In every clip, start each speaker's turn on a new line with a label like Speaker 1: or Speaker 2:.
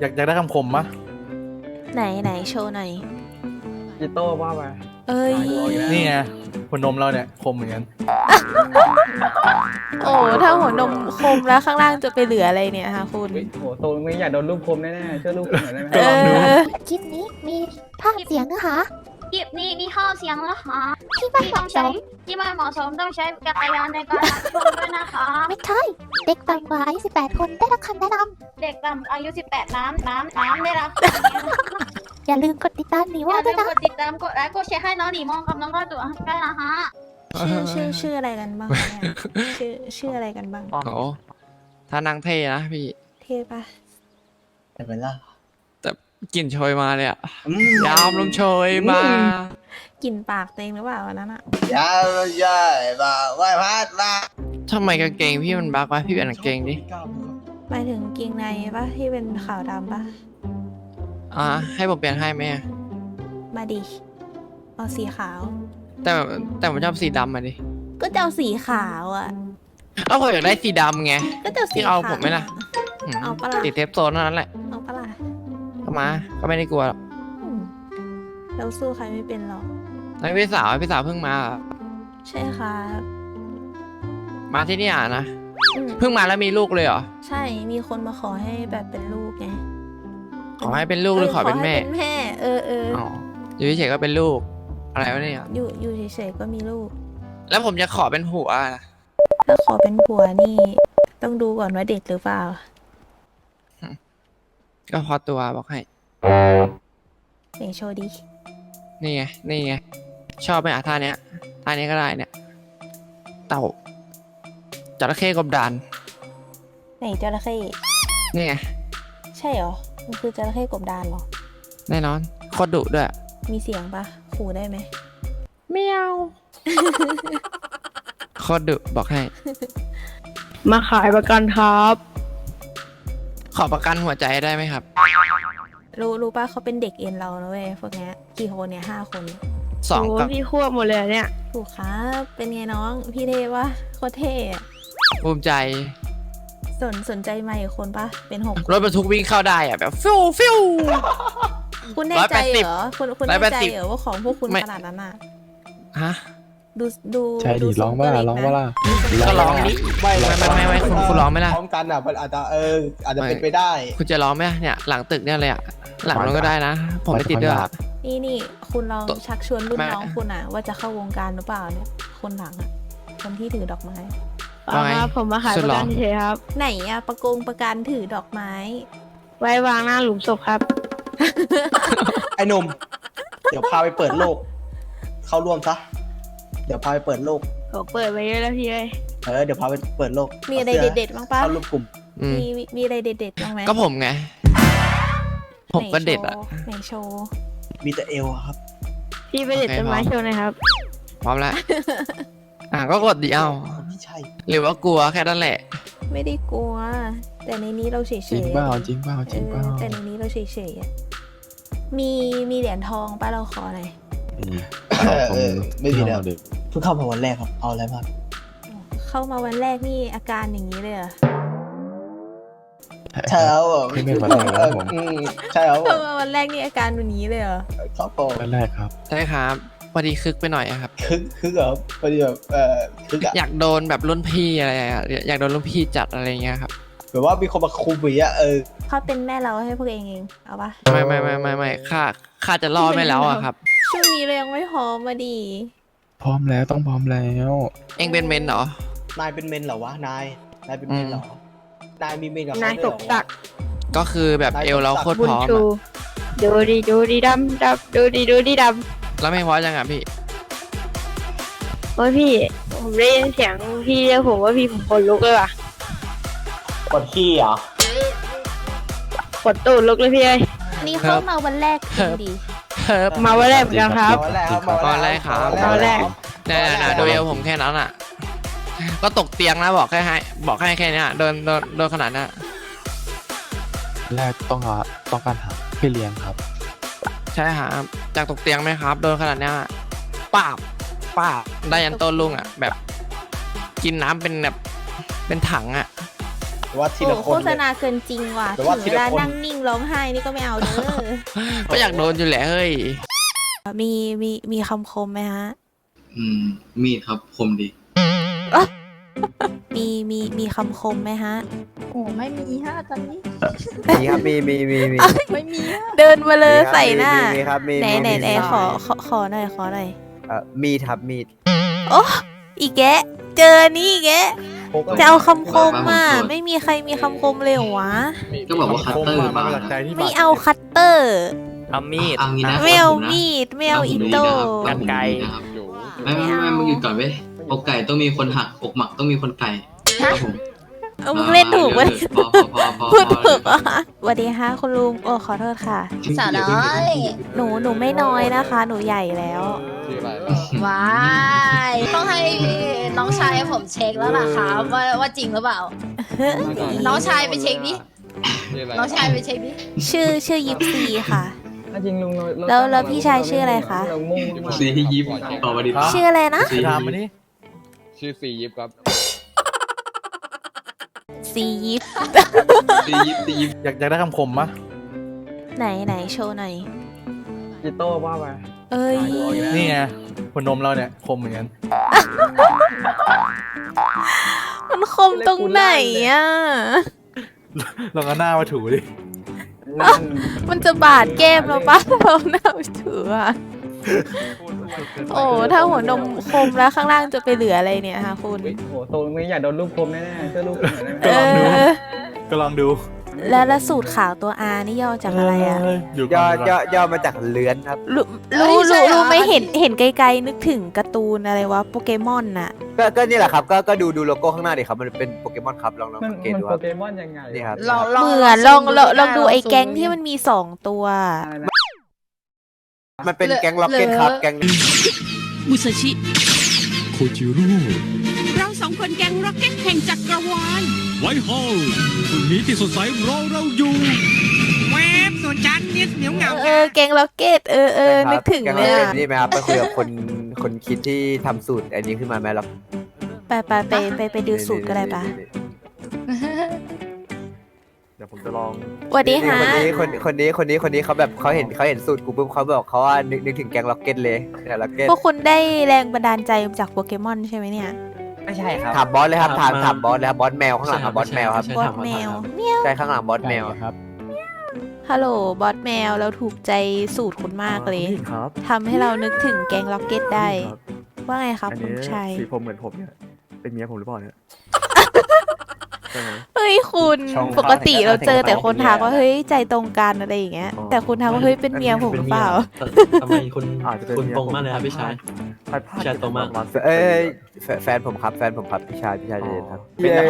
Speaker 1: อยากอยากได้คำคมปะ
Speaker 2: ไหนไหนโชว์หน่อย
Speaker 3: พี่โต้ว่ามา
Speaker 2: เอ้ย
Speaker 1: นี่ไงหัวนมเราเนี่ยคมเหมือนกัน
Speaker 2: โอ้ถ้าหัวนมคมแล้วข้างล่างจะไปเหลืออะไรเนี่ยคะคุณ
Speaker 3: เฮ้ยโหโตรงนี้อยากโดนลูกคมแน่ๆช่วยลูกคมหน่อยได้ไหม
Speaker 2: เออ
Speaker 4: คลิปนี้มีภาพเสียงนะคะ
Speaker 5: คลิปนี้มีข้อเสียงนะคะ
Speaker 4: ที่ไม่
Speaker 5: ที่
Speaker 4: เห
Speaker 5: ต้อ
Speaker 4: มาะ
Speaker 5: ง
Speaker 4: ส
Speaker 5: ใช้
Speaker 4: ม
Speaker 5: ที่ไม่เหมาะสมต้องใช้จักรยานในการรับชมด้วยนะคะ
Speaker 4: ไม่ใช่ เด็กต่ำกว่าอายุ18 คนได้รับคำแนะน
Speaker 5: เด็กต่ำอายุ 18 น้ำน้ำน้ำได้รับำ
Speaker 4: อย่าลืมกดติดตามหนี
Speaker 5: อ
Speaker 4: ว่า
Speaker 5: ย่า
Speaker 4: ด้
Speaker 5: ลื
Speaker 4: วย
Speaker 5: ม
Speaker 4: นะ
Speaker 5: กดติดตามกดไลค์กดแชร์ให้น้องหนีมองกับน้องก็ตัวได้นะคะ
Speaker 2: ชื่อชื่อชื่ออะไรกันบ้างเนี่ยชื่อชื่ออะไรกันบ้าง
Speaker 6: โอ้ถ้านางเท่นะพี่
Speaker 2: เท่ปะ
Speaker 7: แต่เป็นล่ะ
Speaker 6: แต่ กลิ่นโชยมาเลยอะ
Speaker 7: อืม
Speaker 6: ยามลงโชยมา
Speaker 2: กลิ่นปากเตวเองหรือเปล่าวันนั้นอะ
Speaker 7: ยาวใหญ่บ่าไหวพัดมา
Speaker 6: ทำไมกางเกงพี่มันบักวะพี่เปลี่ยนกางเกงดิ
Speaker 2: หมายถึงกางเกงในปะที่เป็นขาวดำปะ
Speaker 6: อ่า ให้ผมเปลี่ยนให้ไหมอะ
Speaker 2: มาดิเอาสีขาว
Speaker 6: แต่แต่ผมชอบสีดำมาดิ
Speaker 2: ก็จะเอาสีขาวอะ
Speaker 6: ก็ผมอยากได้สีดำไง
Speaker 2: ก็จะเอาสี
Speaker 6: พี่เอา
Speaker 2: ขาว
Speaker 6: ผมไหมล่ะม
Speaker 2: เอาปะล่ะ
Speaker 6: ติดเทปโซนเท่านั้นแหละ
Speaker 2: เอาปะล่ะ
Speaker 6: ก็ มา ก็ไม่ได้กลัวหรอก
Speaker 2: อืมเราสู้ใครไม่เป็นหรอก
Speaker 6: แล้วพี่สาวพี่สาวเพิ่งมาเหรอ
Speaker 2: ใช่ครับ
Speaker 6: มาที่นี่อะนะ
Speaker 2: อืม
Speaker 6: เพิ่งมาแล้วมีลูกเลยเหรอ
Speaker 2: ใช่มีคนมาขอให้แบบเป็นลูกไง
Speaker 6: ขอให้เป็นลูกหรือขอเป็นแม่
Speaker 2: ให้เป็นแม่ เออเออ
Speaker 6: อ๋อ อยู่เฉยๆก็เป็นลูก อะไรวะเนี่ย
Speaker 2: อยู่อยู่เฉยๆก็มีลูก
Speaker 6: แล้วผมจะขอเป็นผัวนะ
Speaker 2: ถ้าขอเป็นผัวนี่ ต้องดูก่อนว่าเด็กหรือเปล่า
Speaker 6: ก็พอตัวบอกให้
Speaker 2: ไหนโชว์ดิ
Speaker 6: นี่ไง นี่ไง ชอบไหมอะท่าเนี้ยท่านี้ก็ได้เนี่ย เต่าจระเข้กบดาน
Speaker 2: ไหนจระเข้
Speaker 6: นี่ไง
Speaker 2: ใช่เหรอ มันคือจระเข้กบดานเหรอ
Speaker 6: แน่นอนโคตรดุด้วย
Speaker 2: มีเสียงปะขู่ได้ไหม
Speaker 6: เมียวโคตรดุบอกให้
Speaker 8: มาขายประกันครับ
Speaker 6: ข อประกันหัวใจได้ไหมครับ
Speaker 2: รู้รู้ปะเขาเป็นเด็กเอ็นเรานะเว้ยพวกเนี้ยกี่คนเนี่ยห้าคน
Speaker 6: สอง
Speaker 8: โอ้
Speaker 6: กับ
Speaker 8: พี่ควบหมดเลยอะเนี่ย
Speaker 2: ถูกครับเป็นไงน้องพี่เทวะโคตรเท่อะ
Speaker 6: ภูมิใจ
Speaker 2: สนสนใจมาอีกคนปะเป็นหก
Speaker 6: รถบรรทุกวิ่งเข้าได้อะแบบฟิวฟิว
Speaker 2: คุณแน่ใจเหรอคุณคุณ
Speaker 6: ร้อย
Speaker 2: แน่
Speaker 6: แปด
Speaker 2: ใจ
Speaker 6: สิบ
Speaker 2: เหรอว่าของพวกคุณ
Speaker 6: ไม่
Speaker 2: ขนาดนั้นอะ
Speaker 6: ฮะ
Speaker 2: ดูดู
Speaker 9: ใช่ดิ
Speaker 2: ดู
Speaker 9: ร้องว่า
Speaker 2: ท
Speaker 9: ล่ะ
Speaker 2: ตัว
Speaker 9: ร้อง
Speaker 2: เก
Speaker 9: ว่า
Speaker 2: นะ
Speaker 9: ล่ะ
Speaker 6: ก็ร้องดิ
Speaker 7: ไม่
Speaker 6: ไม่ไม่ไม่คุณคุณร้องไหมล่ะ
Speaker 7: พร้อมกันอะมันอาจจะเอออาจจะเป็นไปได้
Speaker 6: คุณจะร้องไหมล่ะเนี่ยหลังตึกเนี่ยเลยอะหลังนั้นก็ได้นะ ผมไม่ติดด้วยอะ
Speaker 2: นี่นี่คุณลอง
Speaker 6: ตัว
Speaker 2: ชักชวนรุ่น
Speaker 6: ไม่
Speaker 2: น้องคุณอะว่าจะเข้าวงการหรือเปล่าเนี่ยคนหลังอะคนที่ถือดอกไม้
Speaker 6: ว่าไง
Speaker 8: เอาครับผมมาขาย
Speaker 6: สุ
Speaker 8: ป
Speaker 6: ด
Speaker 8: ระ
Speaker 6: หล่อ
Speaker 8: กันเฉยๆครับ
Speaker 2: ไหนอะประกงประกันถือดอกไม้
Speaker 8: ไว้วางหน้าหลุมศพครับ
Speaker 7: ไอ้หนุ่มเดี๋ยวพาไปเปิดโลก เข้าร่วมซะเดี๋ยวพาไปเปิดโลก
Speaker 8: ผมเปิดไว้เยอะแล้วพี่เอ้ย
Speaker 7: เออเดี๋ยวพาไปเปิดโลก
Speaker 2: มีอะไรา
Speaker 7: สื้
Speaker 2: เด็ดๆบ้างปะ
Speaker 7: เข้าร่วมกลุ่ม
Speaker 6: อืม
Speaker 2: มีมีมีอะไรเด็ดๆบ้างไหม
Speaker 6: ก็ผมไง ผมก็เด็ดอะ
Speaker 2: ไหนโชว์
Speaker 7: มีแต่เอวอะครับ
Speaker 8: พี่ไปเด็ด
Speaker 6: โอเค
Speaker 8: ต้นไม้
Speaker 6: พร้อม
Speaker 8: โชว์หน่อยครับ
Speaker 6: พร้อมแล้ว อะก็กดดีเอา
Speaker 7: ไม่ใช่
Speaker 6: หรือว่ากลัวแค่นั้นแหละ
Speaker 2: ไม่ได้กลัว แต่ในนี้เราเฉยๆ
Speaker 9: จริงเปล่าจริงเปล่าจ
Speaker 2: เอ
Speaker 9: ริงเปล่า
Speaker 2: อแต่ในนี้เราเฉยๆอะมีมีเหรียญทองป้าเราขอหน่อย
Speaker 7: เออเออไม่มีแล้ว
Speaker 9: เด็ก
Speaker 7: เพิ่งเข้ามาวันแรกครับ เอาอะไรมาง
Speaker 2: เข้ามาวันแรกนี่อาการอย่างนี้เลยเหรอ
Speaker 7: ใช่ครับผม
Speaker 9: ไม่เป็นวันแรกแล้วผม
Speaker 7: อืมใช่ครับผ
Speaker 2: เข้ามมาวันแรกนี่อาการแบบนี้เลยเหรอ
Speaker 7: ครับผม
Speaker 9: วันแรกครับ
Speaker 6: ใช่ครับพอดีคึกไปหน่อยอะครับ
Speaker 7: คึกคึกเหรอพอดีแบบเออคึกอะ
Speaker 6: อยากโดนแบบรุ่นพี่อะไรอะอยากโดนรุ่นพี่จัดอะไรเงี้ยครับ
Speaker 7: แบบว่ามีคนมาคุมอย่างเงี้ยเออ
Speaker 2: เขาเป็นแม่เราให้พวกเองเองเอาปะ
Speaker 6: ไม่ไม่ไม่ไม่ไม่ข้าข้าจะรอดไม่แล้วอะครับ
Speaker 2: ช่วงนี้เรายังไม่พร้อมมาดี
Speaker 9: พร้อมแล้วต้องพร้อมแล้ว
Speaker 6: เองเป็นเมนเหรอ
Speaker 7: นายเป็นเมนเหรอวะ นาย นายเป็นเมนเหรอ นายมีเมนกับเขา
Speaker 8: นาย
Speaker 7: ด้
Speaker 8: ต
Speaker 7: ว
Speaker 8: ก
Speaker 7: เหรอ
Speaker 8: ตัก
Speaker 6: ก็คือแบบเอวเราโคตร
Speaker 8: บุ
Speaker 6: พ
Speaker 8: ญ
Speaker 6: ร้อม
Speaker 8: ชู
Speaker 6: อะ
Speaker 8: ดูดีดูดีดำดำดูดีดูดีด
Speaker 6: แล้วไม่พอจังอะพี่ำ
Speaker 8: โอ้ยพี่ ผมได้ยินเสียงพี่เรียกผมว่าพี่ผมขนลุกเลยว่ะ
Speaker 7: กดขี้เหรอ
Speaker 8: ขนตูดลุกเลยพี่เอ้ย
Speaker 2: นี่เข้ามาวันแรกจริงดิ
Speaker 6: เฮิบ
Speaker 8: มาวันแรกเหมือนกันครับ
Speaker 7: มาวันแรกครับ
Speaker 6: มาวันแรกครับ
Speaker 7: มาวันแรก
Speaker 6: เนี่ยเนี่ยเนี่ยดูเอวผมแค่นั้นอะก็ตกเตียงนะบอกแค่ให้ บอกให้แค่เนี้ยโดนโดนโดนขนาดนั้นอะ
Speaker 9: แรกต้องหาต้องการหาพี่เลี้ยงครับ
Speaker 6: ใช่ครับจากตกเตียงไหมครับ โดนขนาดเนี้ยป้าบป้าบได้ยันต้นลุงอะแบบ กินน้ำเป็นแบบเป็นถังอะ
Speaker 7: แต่ว่าที
Speaker 2: โอ้
Speaker 7: ละค
Speaker 2: โฆ
Speaker 7: น
Speaker 2: ษ
Speaker 7: เลย
Speaker 2: ณาเกินจริงว่ะ
Speaker 7: แต่ว่า
Speaker 2: ถึงเวลา
Speaker 7: ทีละคน
Speaker 2: นั่งนิ่งร้องไห้นี่ก็ไม่เอาเด้อ
Speaker 6: ก็อยากโดนอยู่แหละเฮ้ย
Speaker 2: มีมีมีคำคมไหมฮะ
Speaker 10: อืม มีดครับคมดี
Speaker 2: มีมีมีคำคมไหมฮะ
Speaker 5: โอ้ไม่มีฮะตอนนี้
Speaker 3: มีครับมีมีมีมี
Speaker 5: ไม่มีฮะ
Speaker 2: เดินมาเลยใส่หน้า
Speaker 3: มีครับมี
Speaker 2: ไหน
Speaker 3: มี
Speaker 2: ไหน
Speaker 3: มี
Speaker 2: ไหน
Speaker 3: มี
Speaker 2: ขอขอขอหน่อยขอหน่อย
Speaker 3: เอ่อมีดครับมีด
Speaker 2: โอ้อีกแกะเจอนี่อีกแกะ
Speaker 3: พก
Speaker 2: จะเอาคำคมมา
Speaker 10: ขอโทษ
Speaker 2: ไม่มีใครมีคำคมเลยเหรอวะ
Speaker 10: ก็บอกว่าคัตเตอร์
Speaker 1: คม
Speaker 10: บ้า
Speaker 1: มาจากใจที่
Speaker 2: ไม่เอาคัตเตอร์
Speaker 6: เอามีด
Speaker 10: เอางี้นะ
Speaker 2: ไม่เอา
Speaker 10: ฟังผนะ
Speaker 2: มีดไม่เอา
Speaker 10: ฟังผ
Speaker 2: อิ
Speaker 10: ม
Speaker 2: โต้
Speaker 10: ดีนะครับฟังผมดีนะครับไม่ไม่ไม่มึงหยุดก่อนเว้ยอกไก่ต้องมีคนหักอกหมักต้องมีคนไก่ครับผม
Speaker 2: เอามึงเล่นถูก
Speaker 10: มา
Speaker 2: ปะ
Speaker 10: เดี๋ยวพอพอพอพอ
Speaker 2: พูด
Speaker 10: พอ
Speaker 2: ถูกอะสวัสดีค่ะคุณลุง โอ้ขอโทษค่ะ
Speaker 5: สาวน้อย
Speaker 2: หนูหนูไม่น้อยนะคะ หนูใหญ่แล้ว
Speaker 5: ว้ายต้องให้น้องชายผมเช็คแล้วล่ะครับว่าว่าจริงหรือเปล่า น้องชายไปเช็คดิน้องชายไปเช็คดิ
Speaker 2: ชื่อชื่อยิปซีค่ะ
Speaker 3: ถ้าจริงลุงเราเรา
Speaker 2: แล้วแล้วพี่ชายชื่ออะไรคะ
Speaker 3: เรามุ่งมาก
Speaker 10: ซีที่ยิบต่อมาดิ
Speaker 2: ชื่ออะไรนะ
Speaker 10: ซี
Speaker 1: ไปทำมานี่
Speaker 9: ชื่อซียิปครับ
Speaker 2: ซียิป
Speaker 10: ซียิบซียิบ
Speaker 1: อยากอยากได้คำคมมะ
Speaker 2: ไหนไหนโชว์หน่อย
Speaker 3: อีโต้ว่าไป
Speaker 2: เอ้ย
Speaker 1: นี่ไงคนนมเราเนี่ยคมเหมือนกัน
Speaker 2: มันคมตรงไหนอะ
Speaker 1: เราก็หน้ามาถูดิ
Speaker 3: นั่น
Speaker 2: มันจะบาดแก้มเราปะเราหน้าไปถืออะ โอ้ถ้าหัวนมคมแล้วข้างล่างจะไปเหลืออะไรเนี่ยคะคุณ
Speaker 3: โอ้โหโตลุงนี้อยากโดนลูกคมแน่ๆช่วยลูกคมหน่อยได้ไหม
Speaker 2: เอ
Speaker 1: ลองดู
Speaker 2: อ
Speaker 1: ก็ลองดู
Speaker 2: แล้วแล้วสูตรขาวตัว R นี่ย่อจากอะไรอะ
Speaker 1: เยอยู่
Speaker 3: ย่
Speaker 1: ก่
Speaker 3: อ
Speaker 1: อน
Speaker 3: ย่อย่อมาจากเลื้อนครับ
Speaker 2: รู้รู้รู้รู้ไหม่เห็นเห็นไกลๆนึกถึงการ์ตูนอะไรวะโปเกมอนน่ะ
Speaker 3: ก็ก็นี่แหละครับก็ก็ดูดูโลโก้ข้างหน้าดิครับ มันเป็นโปเกมอนครับลองลอง
Speaker 11: มัน
Speaker 3: สังเกต
Speaker 11: มัน
Speaker 3: ดูค
Speaker 11: โป
Speaker 3: รับ
Speaker 11: เกมอนยังไง
Speaker 3: นี่ครับ
Speaker 5: ลองลอง
Speaker 2: เหมือนลองลองลองดูไอ้
Speaker 5: ซูม
Speaker 2: แก๊งที่มันมีสองตัว
Speaker 3: อะไรนะ มันเป็นแก๊งล็อกเก็ตครับ แก๊ง
Speaker 12: มุสชิ
Speaker 9: โคจิโร่
Speaker 12: เราสองคนแกงร็อกเก็ตแห่งจักรวาล
Speaker 9: ไวท์ฮอลพรุ่งนี้ที่สดใสรอเราอยู่
Speaker 12: แวบส่วนฉันเนี่ยเหนียวเหงา
Speaker 2: เออแก๊งล็อกเก็ตเออเออนึกถึง
Speaker 3: แก๊ง
Speaker 2: เล
Speaker 3: ล็อก
Speaker 2: ย
Speaker 3: เก็ต
Speaker 2: อะ
Speaker 3: นี่ไหมครับไปคุยกับคนคนคิดที่ทำสูตรอันนี้ขึ้นมาไหมล็อก
Speaker 2: ไปไปไปไปไปดูสูตรก็ได้ปะ
Speaker 11: เดี๋ยวผมจะลอง
Speaker 2: สวัสดี
Speaker 3: นี่
Speaker 2: ฮะ
Speaker 3: คนนี้คนคนนี้คนนี้คนนี้เขาแบบเขาเห็นเขาเห็นสูตรกูปุ๊บเขาบอกเขาว่านึกนึกถึงแก๊งล็อกเก็ตเลยเนี่ยล็อกเก็ต
Speaker 2: พวกคุณได้แรงบันดาลใจมาจากโปเกมอนใช่ไหมเนี่ย
Speaker 7: ไม่ใช่ครับ
Speaker 3: ถามบอสเลยครับถามถามบอสเลยครับบอสแมวข้างหลังครับบอสแมวครับ
Speaker 2: บอสแมว
Speaker 3: ใช่ข้างหลังบอสแมว
Speaker 9: ครับ
Speaker 2: ฮัลโหลบอสแมวเราถูกใจสูตรคุณมากเลย
Speaker 11: นี่ครับ
Speaker 2: ทำให้เรานึกถึงแก๊งล็อกเก็ตได้
Speaker 11: นี่ครับ
Speaker 2: ว่าไงครับ
Speaker 11: อัน
Speaker 2: คุ
Speaker 11: นี้
Speaker 2: ณชัย
Speaker 11: สีผมเหมือนผมเนี่ยเป็นเมียผมหรือเปล่าเนี่ย ใช่ไหม
Speaker 2: เฮ้ยคุณ
Speaker 7: ช่อง
Speaker 2: ปกติเราเจอแต่คน
Speaker 7: เขา
Speaker 2: ทัก
Speaker 7: เห็น
Speaker 2: ว่าเฮ้ยใจตรงกันอะไรอย่างเงี้ย
Speaker 11: อ๋อ
Speaker 2: แต่คุณทักว่าเฮ้ยเป็นเมียผมหรือเปล่า
Speaker 10: ทำไมคุณ
Speaker 11: อาจจะเป็น
Speaker 10: คุณ
Speaker 11: เมีย
Speaker 10: ตรงมากเลยครับพี่ชาย
Speaker 11: พลาดพลาด
Speaker 10: พี่ชายตรงมาก
Speaker 11: ประณสิบ
Speaker 3: เอ้ยแฟแฟนผมครับแฟนผมครับพี่ชายพี่ชายเจนครับ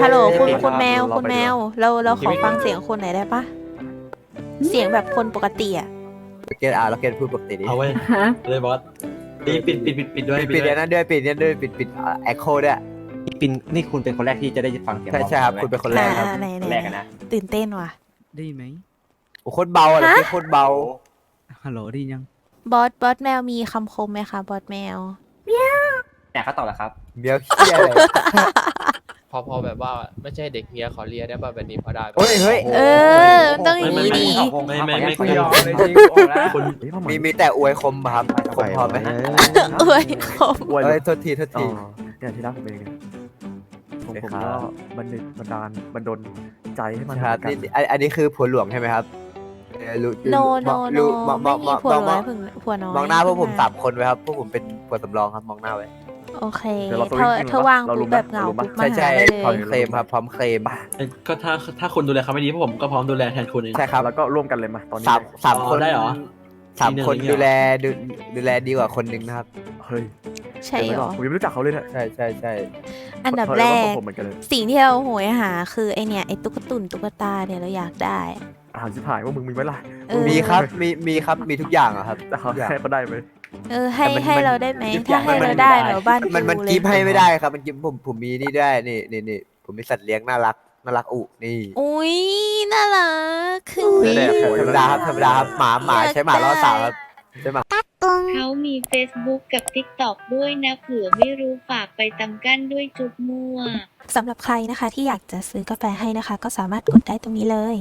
Speaker 2: ฮัลโหลคุณ
Speaker 7: เย้
Speaker 2: คุณแมว
Speaker 11: เราไป
Speaker 2: คุณแมว
Speaker 11: ดีกว่า
Speaker 2: เราเราขอฟังเสียงคุณหน่อยได้ปะเสียงแบบคนปกติอะ
Speaker 3: ล็อกเก็ตอะล็อกเก็ตพูดปกติดิ
Speaker 10: เอาไว้เลยบอสปิดปิดปิดปิดปิดด้วย
Speaker 3: ปิดปิดเดี๋ยวนั้นด้วยปิดเนี่ยด้วยปิดปิดแอคโคด้วย
Speaker 7: ปินนี่คุณเป็นคนแรกที่จะได้ฟังเสียง
Speaker 3: ใช่ใช่ครับ คุณเป็นคนแรกครับ
Speaker 2: อ่าไหนไหน
Speaker 7: แรกอะนะ
Speaker 2: ตื่นเต้นว่ะ
Speaker 9: ได้ไหม
Speaker 3: โอ้โคตรเบาอะล็อกเก็ตโคตรเบา
Speaker 9: ฮัลโหลได้ยัง
Speaker 2: บอสบอสแมวมีคำคมไหมคะบอสแมว
Speaker 7: แต่เขาตอบแล้วครับ
Speaker 3: เบี้ยวเขี้ยเลย
Speaker 6: พอพอแบบว่าไม่ใช่เด็กเฮียขอเลียได้ป่ะแบบนี้พอได้ปะ
Speaker 3: เฮ้ยเฮ้ย
Speaker 2: เออมันต้องอย่างนี้ดิ
Speaker 10: ไม่ไม่ไม่
Speaker 3: ไม่
Speaker 10: ไม่
Speaker 3: ยอมเลยจริง
Speaker 10: คุณ
Speaker 11: เฮ้ยผ้าไห
Speaker 3: มีมีแต่อวยคมครับคมพอไหม
Speaker 2: เอ้ยคม
Speaker 11: อวยเล
Speaker 3: เอ้ย
Speaker 11: ย
Speaker 3: โทษทีโทษ
Speaker 11: อ๋
Speaker 3: ที
Speaker 11: อเนี่ยที่รักผมเองเนี่ย ผม
Speaker 3: เอ้ย
Speaker 11: ผม
Speaker 3: ครับ
Speaker 11: ก็บันดบันดาลบันดลใจให้มัน
Speaker 3: ครับ
Speaker 11: กัน
Speaker 3: นี่อันอันนี้คือผัวหลวงใช่ไหมครับเออรู้
Speaker 2: โนโน
Speaker 3: มอง
Speaker 2: โน
Speaker 3: รู้มองม
Speaker 2: ไม่
Speaker 3: อง
Speaker 2: มี
Speaker 3: มอง
Speaker 2: ผัว
Speaker 3: มอง
Speaker 2: น้อยผัวน้อย
Speaker 3: มองหน้าพวกผม
Speaker 2: ขึ้
Speaker 3: สามคนไว้ครับพวกผมเป็นผัวสำรองครับมองหน้าไว้
Speaker 2: โอเค
Speaker 11: เดี๋ยวเราตัว
Speaker 2: เธอ
Speaker 11: จริงๆ
Speaker 2: เธอ
Speaker 11: เหรอ
Speaker 2: วาง
Speaker 11: เรารู้
Speaker 2: ปุ๊บ
Speaker 11: ไหม
Speaker 2: แบบเหงา
Speaker 11: เรารู้ไหม
Speaker 2: ปุ๊บมา
Speaker 3: ใช่ใช่
Speaker 2: หาได้
Speaker 3: พร้อม
Speaker 2: เลย
Speaker 3: เคลมครับพร้อมเคลม
Speaker 10: ก็ถ้าถ้าคุณดูแลเขาไม่ดีพวกผมก็พร้อมดูแลแทนคุณเอง
Speaker 3: ใช่ครับ
Speaker 11: แล้วก็ร่วมกันเลยมาตอนนี้
Speaker 3: สามสาม
Speaker 10: อ๋อ
Speaker 3: คน
Speaker 10: ได้เหรอ
Speaker 3: สาม
Speaker 10: ทีหนึ่ง
Speaker 3: คน
Speaker 10: อย่างเงี้ย
Speaker 3: ดูแลดูดูแลดีกว่าคนหนึ่งนะครับ
Speaker 11: เฮ้ย
Speaker 2: ใช่
Speaker 11: เดี๋ยว
Speaker 2: เหร
Speaker 11: ไม่
Speaker 2: อ
Speaker 11: ผมยังไม่รู้จักเขาเลยเนี่ย
Speaker 3: ใช่ใช่ใช่
Speaker 2: อันดับ
Speaker 11: เขา
Speaker 2: แร
Speaker 11: เยว่า
Speaker 2: ก
Speaker 11: ผมเหมือนกันเลย
Speaker 2: สิ่งที่เราโหยหา คือไอเนี่ยไอตุ๊กตุ่นตุ๊กตาเนี่ยเราอยากได้
Speaker 11: อาหารชิบหายว่ามึงมีไหมล่ะ
Speaker 2: เออ
Speaker 3: มีครับมีมีครับมีทุกอย่างอะครับ
Speaker 11: แต่เขา
Speaker 3: ทุกอย่าง
Speaker 11: ให้เขาได้ไหม
Speaker 2: เออให้
Speaker 3: แต่มัน
Speaker 2: ให้
Speaker 3: มัน
Speaker 2: เราได้ไหม
Speaker 3: ทุกอ
Speaker 2: ถ้า
Speaker 3: ย่าง
Speaker 2: ให้
Speaker 3: มัน
Speaker 2: เรา
Speaker 3: มัน
Speaker 2: ได้
Speaker 3: ไม่ได้
Speaker 2: เดี๋ยวบ้าน
Speaker 3: มันมัน
Speaker 2: กูเลย
Speaker 3: กิฟให้ไม่ได้ครับ มันกิฟผมผมมีนี่ด้วยนี่นี่นี่ผมมีสัตว์เลี้ยงน่ารัก น่ารักอุนี่
Speaker 2: อุ้ยน่ารักคือ
Speaker 11: แดก
Speaker 3: ธรรมดาครับธรรมดาครับหมาหมาใช้หมาล่อสาวครับใช้หมา
Speaker 4: ตัว
Speaker 2: ง
Speaker 13: เขามี Facebook กับ TikTok ด้วยนะเผื่อไม่รู้ฝากไปตำกั้นด้วยจุดมั่ว
Speaker 2: สำหรับใครนะคะที่อยากจะซื้อกาแฟให้นะคะ ก็สามารถกดได้ตรงนี้เลย